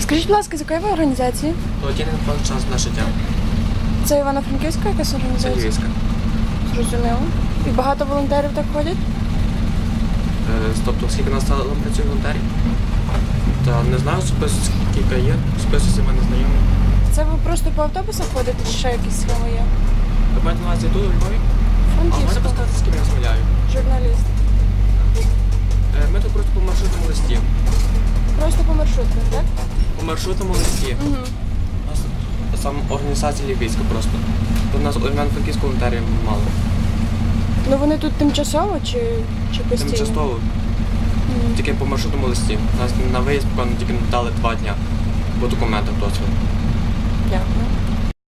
Скажіть, будь ласка, з якої ви організації? Благодійний фонд час на життя. Це Івано-Франківська якась Це організація? Львівська. Зрозуміло. І багато волонтерів так ходять? Е, Тобто, скільки нас стало працює волонтерів? Та не знаю особисто скільки є. Особисто з мене знайомі. Це ви просто по автобусах ходите чи ще якісь схеми є? Ви маєте на увазі тут у Львові? А можете Франківська. сказати, з ким я розмовляю? Журналіст. Маршрутному листі. Угу. У нас сам організація лівійська просто. Тут у нас Івано-Франківську волонтерів мало. Ну вони тут тимчасово чи, чи постійно? Тимчасово Мгм. тільки по маршрутному листі. У нас на виїзд, поки тільки дали два дня по документах досвід. Дякую.